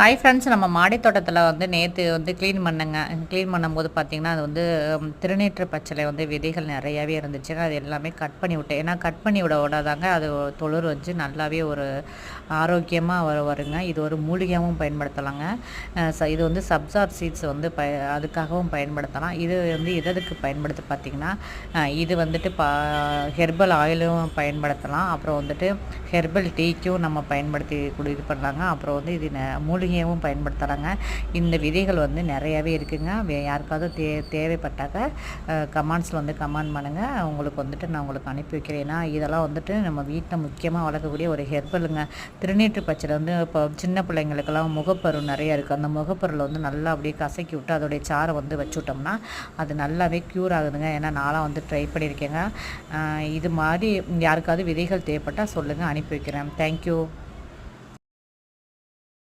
Hi friends நம்ம மாடி தோட்டத்தில் வந்து நேற்று வந்து க்ளீன் பண்ணங்க. க்ளீன் பண்ணும்போது பார்த்திங்கன்னா அது வந்து திருநீற்று பச்சிலை வந்து விதைகள் நிறையாவே இருந்துச்சுங்க அது எல்லாமே கட் பண்ணி விட்டேன். ஏன்னா கட் பண்ணி விட விடாதாங்க அது தொழில் வச்சு நல்லாவே ஒரு ஆரோக்கியமாக வர வருங்க. இது ஒரு மூலிகையாகவும் பயன்படுத்தலாங்க. ச- இது வந்து சப்சார் சீட்ஸ் வந்து ப அதுக்காகவும் பயன்படுத்தலாம். இது வந்து எதுக்கு பயன்படுத்த பார்த்திங்கன்னா இது வந்துட்டு பா ஹெர்பல் ஆயிலும் பயன்படுத்தலாம். அப்புறம் வந்துட்டு ஹெர்பல் டீக்கும் நம்ம பயன்படுத்தி இது பண்ணலாங்க. அப்புறம் வந்து இது ந- மூலிகையாகவும் பயன்படுத்தலாங்க இந்த விதைகள் வந்து நிறையாவே இருக்குங்க. வே- யாருக்காவது தே தேவைப்பட்டாக்க கமெண்ட்ஸில் வந்து கமெண்ட் பண்ணுங்கள் உங்களுக்கு வந்துட்டு நான் உங்களுக்கு அனுப்பி வைக்கிறேன். ஏன்னா இதெல்லாம் வந்துட்டு நம்ம வீட்டில் முக்கியமாக வளர்க்கக்கூடிய ஒரு ஹெர்பலுங்க. திருநீற்று பச்சையில் வந்து இப்போ சின்ன பிள்ளைங்களுக்கெல்லாம் முகப்பரு நிறைய இருக்குது அந்த முகப்பருவில் வந்து நல்லா அப்படியே கசக்கி விட்டு அதோடைய சாரை வந்து வச்சு விட்டோம்னா அது நல்லாவே க்யூர் ஆகுதுங்க. ஏன்னா நான்லாம் வந்து ட்ரை பண்ணியிருக்கேங்க. இது மாதிரி யாருக்காவது விதைகள் தேவைப்பட்டால் சொல்லுங்கள் அனுப்பி வைக்கிறேன். தேங்க்யூ